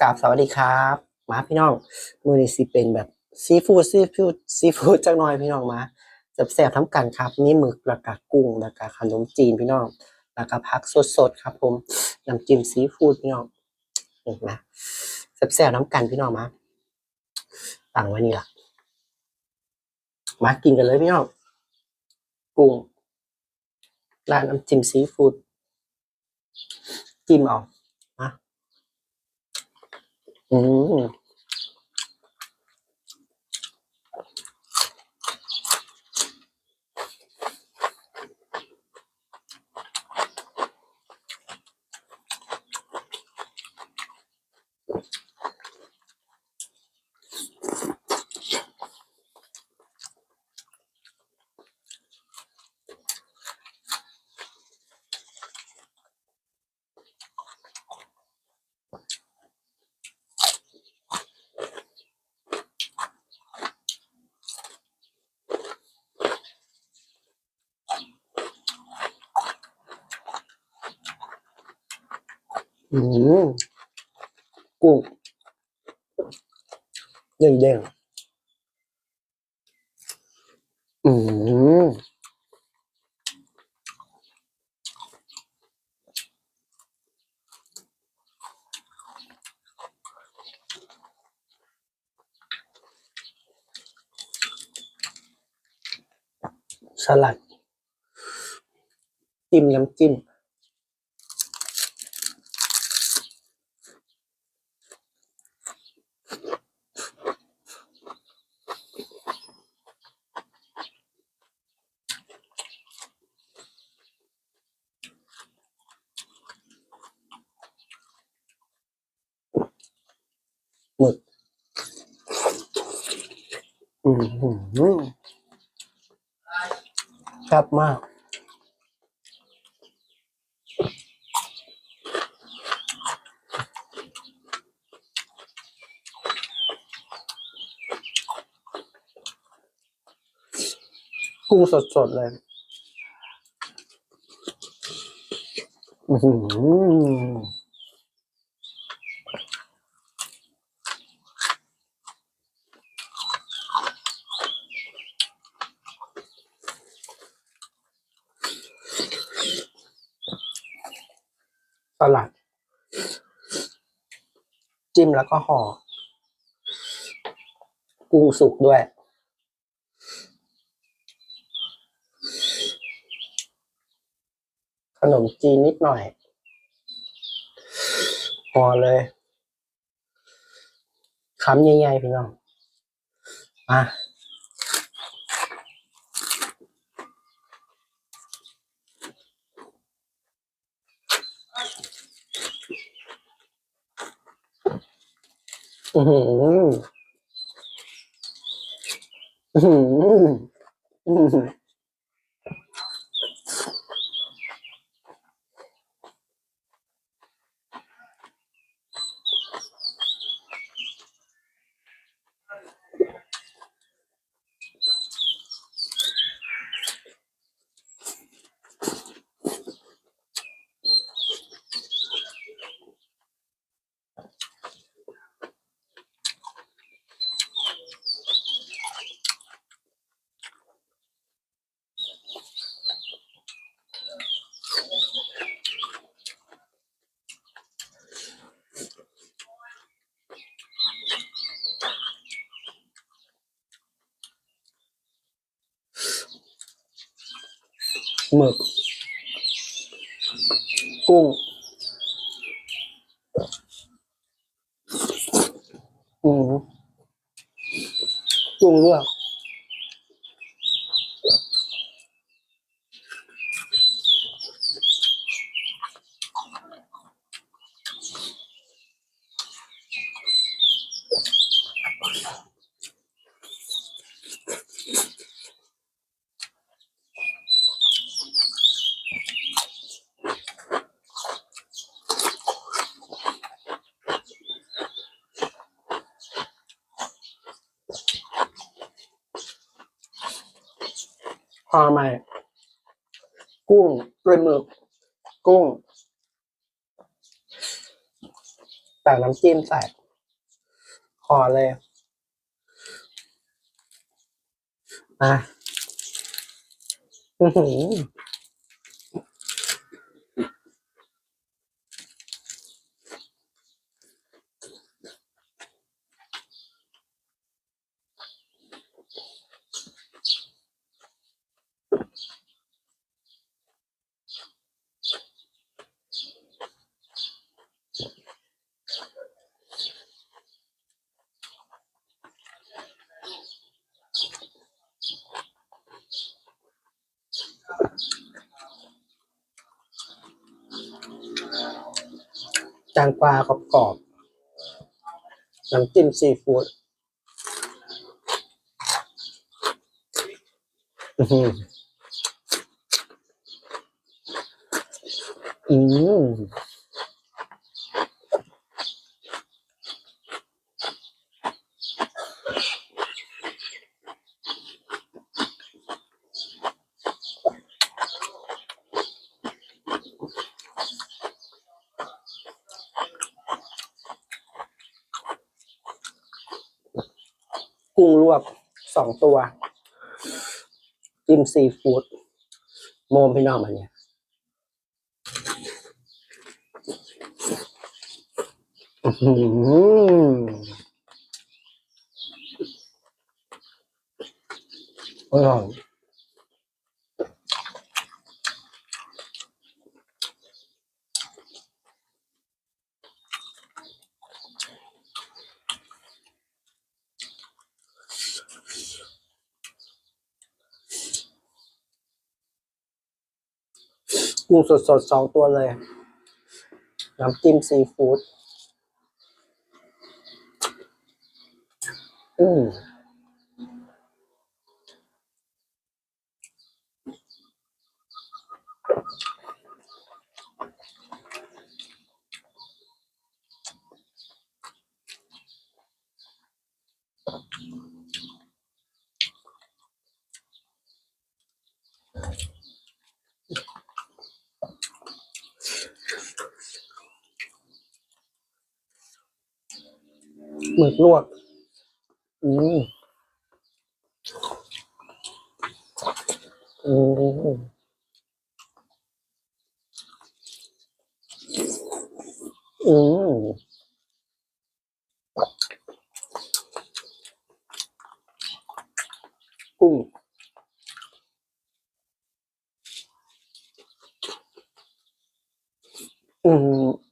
กราบสวัสดีครับ มาพี่น้องมือนี้สิเป็นแบบซีฟู้ดซีฟู้ดซีฟู้ดจักหน่อยพี่น้องมาแซ่บๆทั้งกันครับ นี่หมึกแล้วก็กุ้งแล้วก็ขนมจีนพี่น้องแล้วก็ผักสดๆครับ ผมน้ำจิ้มซีฟู้ดพี่น้องเห็นไหมแซ่บๆน้ำกันพี่น้องมาตั้งไว้นี่ล่ะมากินกันเลยพี่น้องกุ้งร้านน้ำจิ้มซีฟู้ดจิ้มเอามา อืม อืมกุ้งเด้งเด้งอืมสลัด จิ้มน้ำจิ้ม หมึกอืมหืมแซ่บมาก กุ้งสดๆเลยอือหือ สลัด จิ้มแล้วก็ห่อกุ้งสุกด้วย ขนมจีนนิดหน่อยห่อเลยคำใหญ่ๆพี่น้องมาอือหื ออือหืออือ หือหมึก กุ้ง อืมกุ้งลวกพ อไหมกุ้งปลาหมึก กุ้ง แต่น้ำจิ้มใส่ขอเลยมาอือหือ จางปลากรอบๆน้ำจิ้มซีฟู้ดอืม กุ้งลวกสองตัว จิ้มซีฟู้ดโมมพี่น้องมาเนี่ยอื้อหืออร่อย กุ้งสดๆสองตัวเลย น้ำจิ้มซีฟู้ดอืม หมึกลวก อืมอืมอืมกุ้งอืม